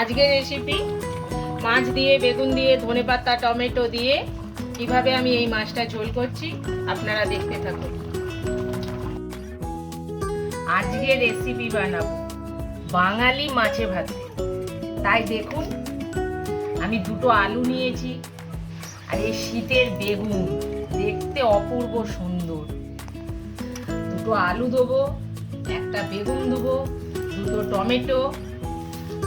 আজকের রেসিপি মাছ দিয়ে, বেগুন দিয়ে ধনেপাতা টমেটো দিয়ে কীভাবে আমি এই মাছটা ঝোল করছি আপনারা দেখতে থাকুন। আজকে রেসিপি বানাবো বাঙালি মাছে ভাতে। তাই দেখুন, আমি দুটো আলু নিয়েছি আর এই শীতের বেগুন দেখতে অপূর্ব সুন্দর। দুটো আলু দেবো, একটা বেগুন দেবো, দুটো টমেটো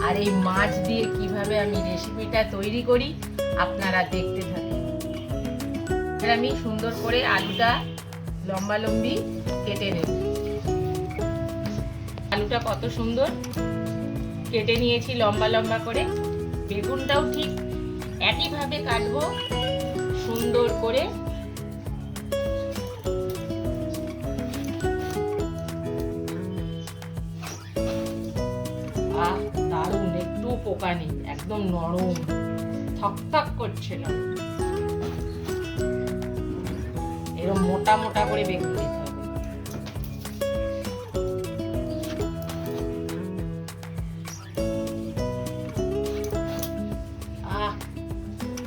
আর এই মাছ দিয়ে কীভাবে আমি রেসিপিটা তৈরি করি, আপনারা দেখতে থাকুন। আমি সুন্দর করে আলুটা লম্বা লম্বি কেটে নেব। আলুটা কত সুন্দর কেটে নিয়েছি লম্বা লম্বা করে। বেগুনটাও ঠিক একইভাবে কাটবো, সুন্দর করে নরম। থক থক করছে না এরকম মোটা মোটা করে বেগুন দিতে হবে।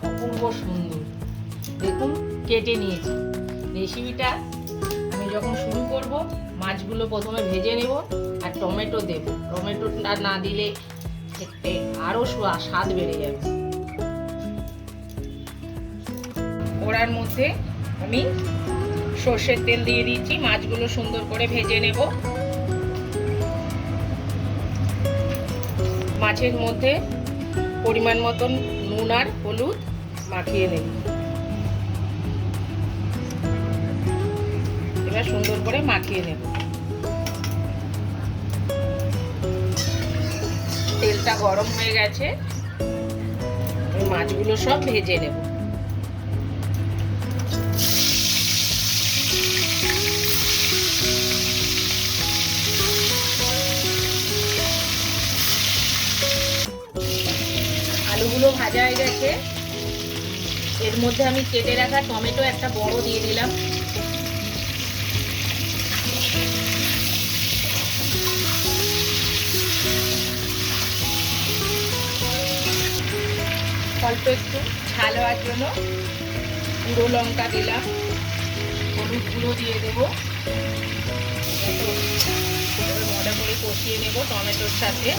অপূর্ব সুন্দর। দেখুন, কেটে নিয়েছি। রেসিপিটা আমি যখন শুরু করব, মাছগুলো প্রথমে ভেজে নেব আর টমেটো দেব। টমেটোটা না দিলে খেতে আরও স্বাদ বেড়ে যাবে। ওড়ার মধ্যে আমি সর্ষের তেল দিয়ে দিচ্ছি মাছগুলো সুন্দর করে ভেজে নেব। মাছের মধ্যে পরিমাণ মতন নুন আর হলুদ মাখিয়ে নেব। এবার সুন্দর করে মাখিয়ে নেব। তেলটা গরম হয়ে গেছে। মাছগুলো সব ভেজে নেব। আলুগুলো ভাজা হয়ে গেছে। এর মধ্যে আমি কেটে রাখা টমেটো একটা বড় দিয়ে দিলাম। অল্প একটু ঝাল হওয়ার জন্য গুঁড়ো লঙ্কা দিলাম, হলুদ গুঁড়ো দিয়ে দেবো। মজা করে কষিয়ে নেব টমেটোর সাথে।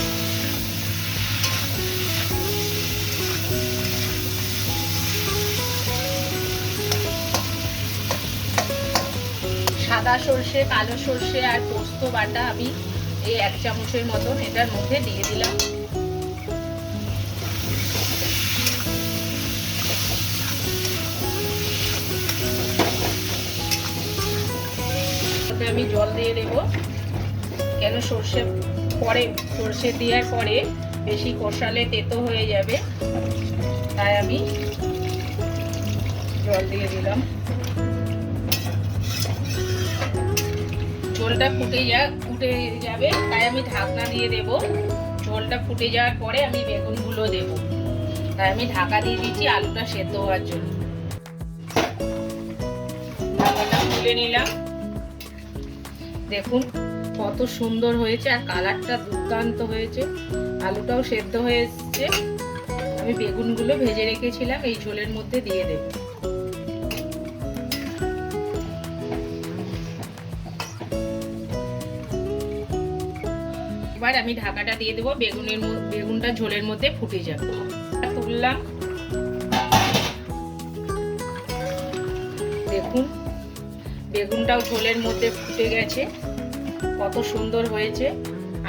সাদা সর্ষে, কালো সর্ষে আর পোস্ত বাটা আমি এই এক চামচের মতন এটার মধ্যে দিয়ে দিলাম। আমি জল দিয়ে দেব। কেন সর্ষে পরে সর্ষে দেওয়ার পরে বেশি কষালে তেতো হয়ে যাবে। তাই আমি জল দিয়ে দিলাম। ঝোলটা ফুটে যা, ফুটে যাবে, তাই আমি ঢাকনা দিয়ে দেব। ঝোলটা ফুটে যাওয়ার পরে আমি বেগুনগুলো দেব। তাই আমি ঢাকা দিয়ে দিচ্ছি আলুটা সেদ্ধ হওয়ার জন্য। ঢাকাটা নিলাম। দেখুন, কত সুন্দর হয়েছে আর কালারটা দুর্দান্ত হয়েছে। আলুটাও সেদ্ধ হয়ে এসছে। আমি বেগুনগুলো ভেজে রেখেছিলাম, এই ঝোলের মধ্যে দিয়ে দেব। এবার আমি ঢাকাটা দিয়ে দেবো, বেগুনের বেগুনটা ঝোলের মধ্যে ফুটে যাবে। তুললাম। দেখুন বেগুনটাও ঝোলের মধ্যে ফুটে গেছে। কত সুন্দর হয়েছে।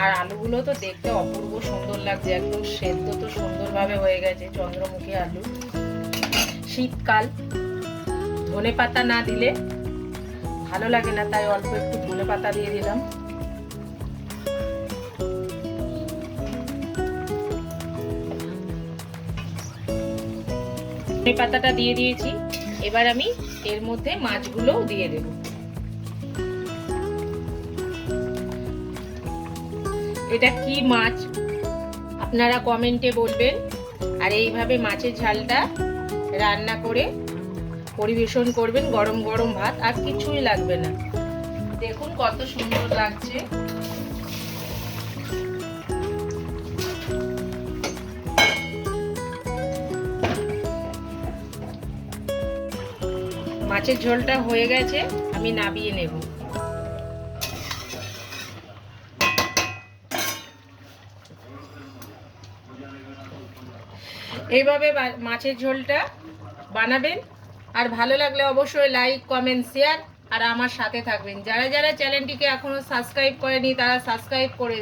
আর আলুগুলো তো দেখতে অপূর্ব সুন্দর লাগছে। একদম সেদ্ধ তো সুন্দরভাবে হয়ে গেছে চন্দ্রমুখী আলু। শীতকাল। ধনে পাতা না দিলে ভালো লাগে না, তাই অল্প একটু ধনে পাতা দিয়ে দিলাম। ধনে পাতাটা দিয়ে দিয়েছি। এবার আমি এর মধ্যে মাছগুলোও দিয়ে দেব। এটা কি মাছ? আপনারা কমেন্টে বলবেন। আর এইভাবে মাছের ঝালটা রান্না করে পরিবেশন করবেন গরম গরম ভাত, আর কিছুই লাগবে না। দেখুন কত সুন্দর লাগছে। মাছের ঝোলটা হয়ে গেছে, আমি নাবিয়ে নেব। এইভাবে মাছের ঝোলটা বানাবেন। আর ভালো লাগলে অবশ্যই লাইক কমেন্ট শেয়ার আর আমার সাথে থাকবেন। যারা যারা চ্যানেলটিকে এখনও সাবস্ক্রাইব করেনি, তারা সাবস্ক্রাইব করে